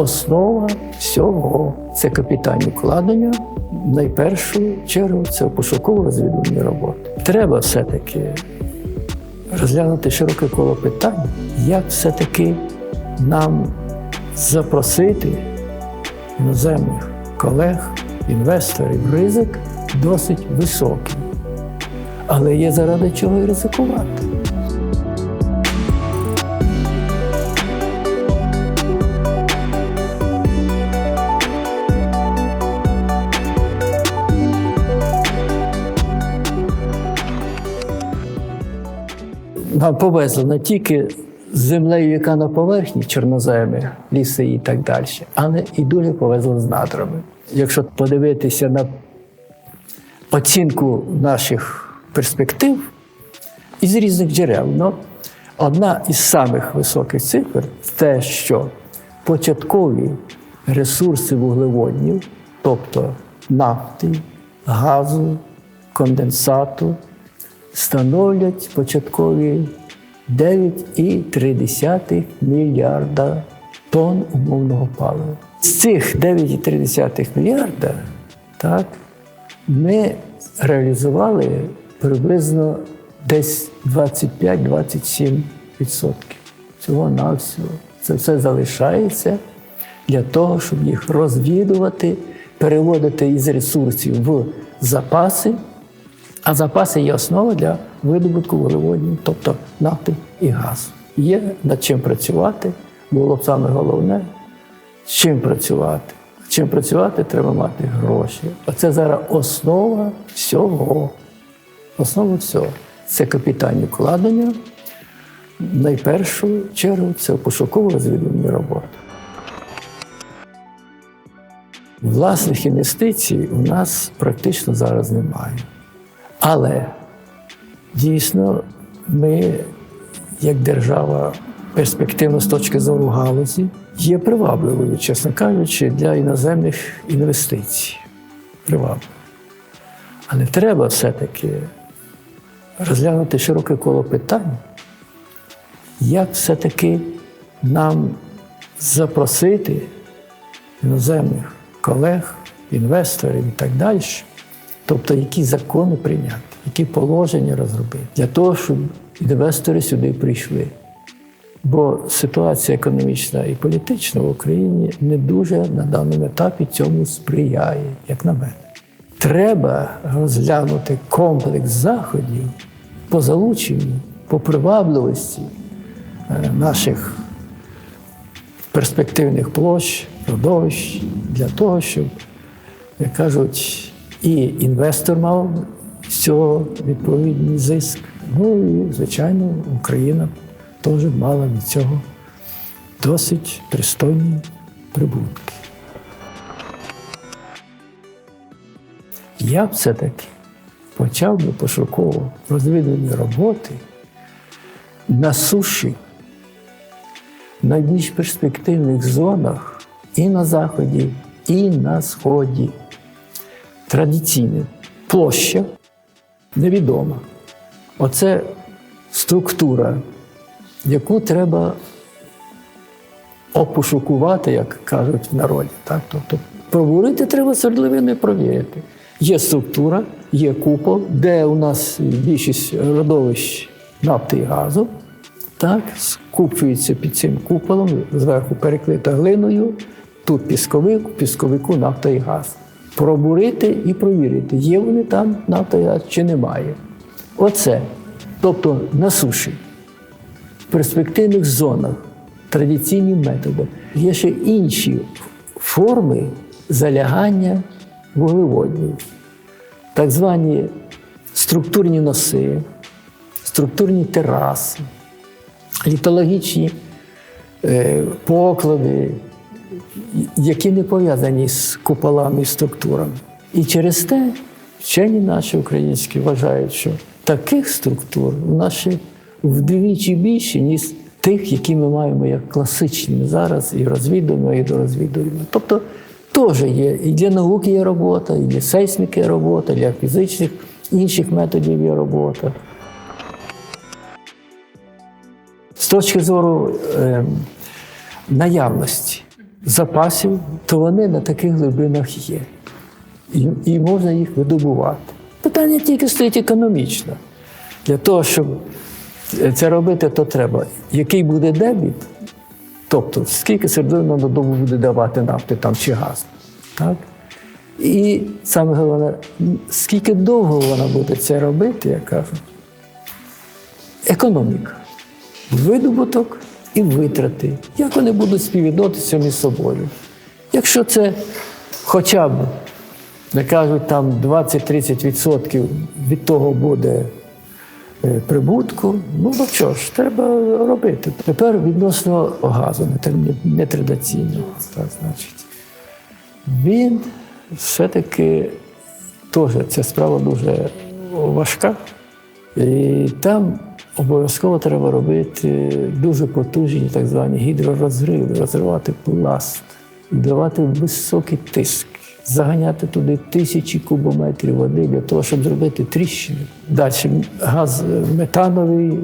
основа всього. Це капітальні вкладення. В найпершу чергу це пошуково-розвідувальні роботи. Треба все-таки розглянути широке коло питань, як все-таки нам запросити іноземних колег, інвесторів. Ризик досить високий. Але є заради чого і ризикувати. Нам повезло не тільки з землею, яка на поверхні, чорноземи, ліси і так далі, але і дуже повезло з надрами. Якщо подивитися на оцінку наших перспектив із різних джерел, ну, одна із самих високих цифр те, що початкові ресурси вуглеводнів, тобто нафти, газу, конденсату, становлять початкові 9,3 мільярда тонн умовного палива. З цих 9,3 мільярда так, ми реалізували приблизно десь 25-27%. Всього навсього. Це все залишається для того, щоб їх розвідувати, переводити із ресурсів в запаси. А запаси є основа для видобутку вуглеводнів, тобто нафти і газу. Є над чим працювати, було б саме головне, з чим працювати. Чим працювати, треба мати гроші. Оце зараз основа всього. Основа всього. Це капітальні вкладення. Найпершу чергу це пошуково-розвідувальні роботи. Власних інвестицій у нас практично зараз немає. Але дійсно ми, як держава, перспективно з точки зору галузі, є привабливою, чесно кажучи, для іноземних інвестицій. Привабливо. Але треба все-таки розглянути широке коло питань, як все-таки нам запросити іноземних колег, інвесторів і так далі. Тобто, які закони прийняти, які положення розробити для того, щоб інвестори сюди прийшли. Бо ситуація економічна і політична в Україні не дуже на даному етапі цьому сприяє, як на мене. Треба розглянути комплекс заходів по залученню, по привабливості е, наших перспективних площ, родовищ для того, щоб, як кажуть, і інвестор мав з цього відповідний зиск. Ну і, звичайно, Україна теж мала від цього досить пристойні прибутки. Я все-таки почав би пошуково розвідувальні роботи на суші, в найбільш перспективних зонах і на заході, і на сході традиційне. Площа невідома. Оце структура, яку треба опошукувати, як кажуть в народі. Так? Тобто пробурити треба свердловини провірити. Є структура, є купол, де у нас більшість родовищ нафти і газу. Так, скупчується під цим куполом, зверху перекрита глиною, тут пісковик, пісковику нафта і газ пробурити і провірити, є вони там нафта чи немає. Оце. Тобто на суші, в перспективних зонах, традиційні методи. Є ще інші форми залягання вуглеводнів, так звані структурні носи, структурні тераси, літологічні е, поклади, які не пов'язані з куполами і структурами. І через те вчені наші українські вважають, що таких структур у нас вдвічі більше, ніж тих, які ми маємо як класичні зараз, і розвідуємо, і дорозвідуємо. Тобто теж є і для науки є робота, і для сейсміки є робота, для фізичних інших методів є робота. З точки зору е, наявності запасів, то вони на таких глибинах є. І, і можна їх видобувати. Питання тільки стоїть економічно. Для того, щоб це робити, то треба. Який буде дебіт, тобто скільки середину на добу буде давати нафти там, чи газ. Так? І саме головне, скільки довго вона буде це робити, я кажу, економіка, видобуток і витрати. Як вони будуть співвідноситися між собою? Якщо це хоча б, не кажуть, там 20-30% від того буде е, прибутку, ну то що ж, треба робити. Тепер відносно газу нетрадиційного, так, значить. Він все-таки теж ця справа дуже важка. І там обов'язково треба робити дуже потужні так звані гідророзриви, розривати пласт, давати високий тиск, заганяти туди тисячі кубометрів води для того, щоб зробити тріщини. Далі газ метановий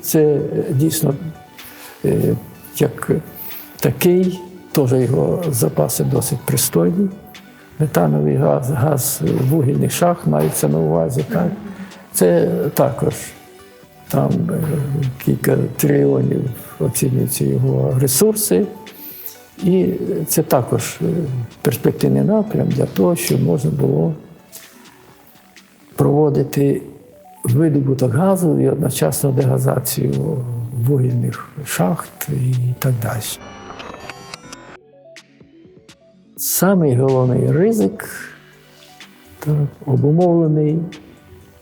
це дійсно е, як такий, теж його запаси досить пристойні. Метановий газ, газ вугільних шахт мається на увазі. Так? Це також там е, кілька трильйонів оцінюються його ресурси. І це також е, перспективний напрям для того, щоб можна було проводити видобуток газу і одночасно дегазацію вугільних шахт і так далі. Самий головний ризик так, обумовлений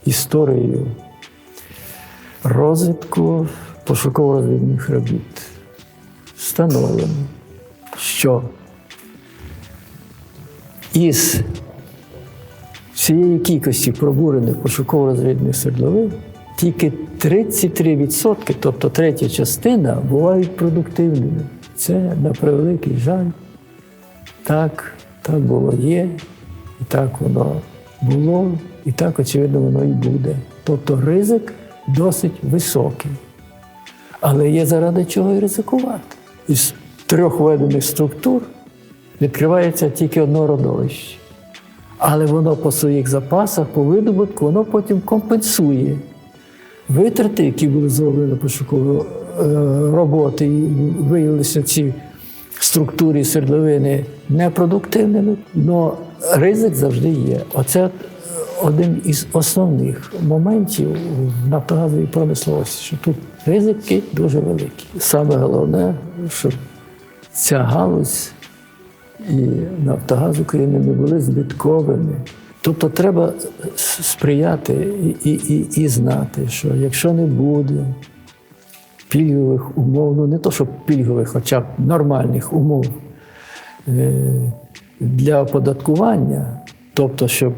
історією розвитку пошуково-розвідних робіт. Встановлено, що із всієї кількості пробурених пошуково-розвідних свердловин тільки 33%, тобто третя частина, бувають продуктивними. Це на превеликий жаль. Так, так було є, і так воно було, і так, очевидно, воно і буде. Тобто ризик досить високий. Але є заради чого і ризикувати. Із трьох введених структур відкривається тільки одно родовище. Але воно по своїх запасах, по видобутку, воно потім компенсує витрати, які були зроблені пошукової е, роботи, і виявилися ці структурі свердловини непродуктивними, але ризик завжди є. Оце один із основних моментів в нафтогазовій промисловості, що тут ризики дуже великі. Саме головне, щоб ця галузь і Нафтогаз України не були збитковими. Тобто треба сприяти і, і, і, знати, що якщо не буде пільгових умов, ну не то, що пільгових, хоча б нормальних умов е, для оподаткування, тобто, щоб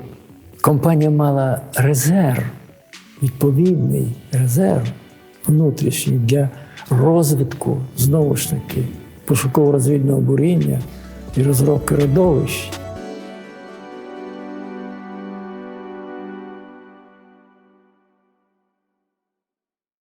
компанія мала резерв, відповідний резерв внутрішній для розвитку, знову ж таки, пошуково-розвідного буріння і розробки родовищ.